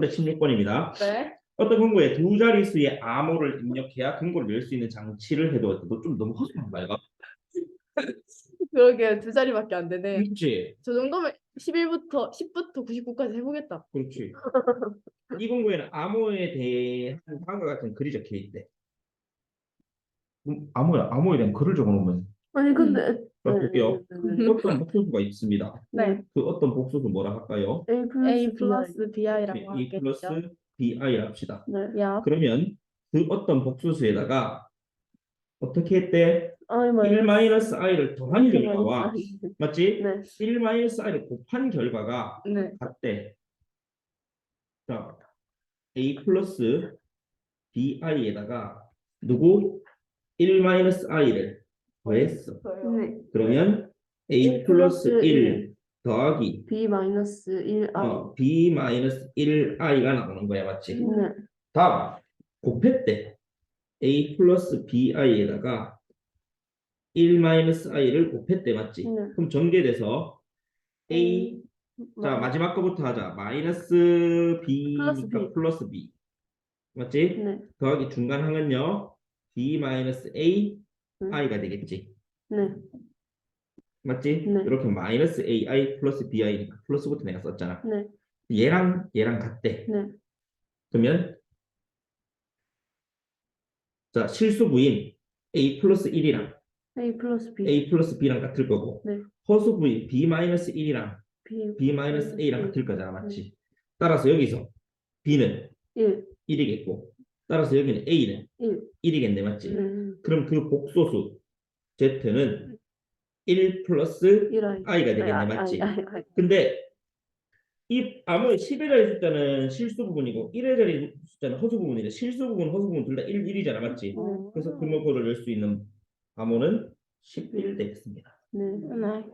316번입니다. 네. 어떤 금고에 두 자릿수의 암호를 입력해야 금고를 열 수 있는 장치를 해도 너좀 너무 허술한 거 아이가? 그러게 두 자리밖에 안 되네. 그렇지. 저 정도면 11부터 10부터 99까지 해보겠다. 그렇지. 이 금고에는 암호에 대한 다음과 같은 글이 적혀 있대. 음, 암호야, 암호에 대한 글을 적어놓으면 아니 근데 자, 네, 볼게요. 네, 네, 어떤 복소수가 있습니다. 네. 그 어떤 복소수 뭐라 할까요? A 플러스 A B 플러스 BI라고 이 하겠죠. 플러스 bi를 합시다. 네. 야. 그러면 그 어떤 복소수에다가 어떻게 했대? I 1 마이너스 마이너스 i를 더한 결과와 맞지? 네. 1 마이너스 i를 곱한 결과가 네. 같대. 자, a 플러스 bi에다가 누구? 1 마이너스 i를 더했어. 네. 그러면 a 플러스 1 더하기 B 마이너스 1 I 어, b 마이너스 1 i가 나오는 거야, 맞지? 네. 다음 곱했대. a 플러스 bi에다가 1 마이너스 i를 곱했대, 맞지? 네. 그럼 전개돼서 a 자 마지막 거부터 하자. 마이너스 b니까 플러스 B. 플러스 b 맞지? 네. 더하기 중간 항은요 b 마이너스 a 음. I가 되겠지. 네. 맞지? 네. 이렇게 마이너스 ai 플러스 bi니까 플러스부터 내가 썼잖아. 네. 얘랑 얘랑 같대. 네. 그러면 자 실수 부인 a 플러스 1이랑 A 플러스 B a 플러스 b랑 같을 거고 네. 허수 부인 b 마이너스 1이랑 B b 마이너스 a랑 네. 같을 거잖아, 맞지? 따라서 여기서 b는 1 1이겠고 따라서 여기는 a는 1 1이겠네, 맞지? 네. 그럼 그 복소수 z는 1 플러스 1 I i가 되겠네, 맞지? I, I, I. 근데 이 아무리 10의 자리 숫자는 실수 부분이고 1의 자리 숫자는 허수 부분이래. 실수 부분, 허수 부분 둘 다 1, 1이잖아, 맞지? 네. 그래서 금호고를 열수 있는 암호는 11 되겠습니다. 네. 네.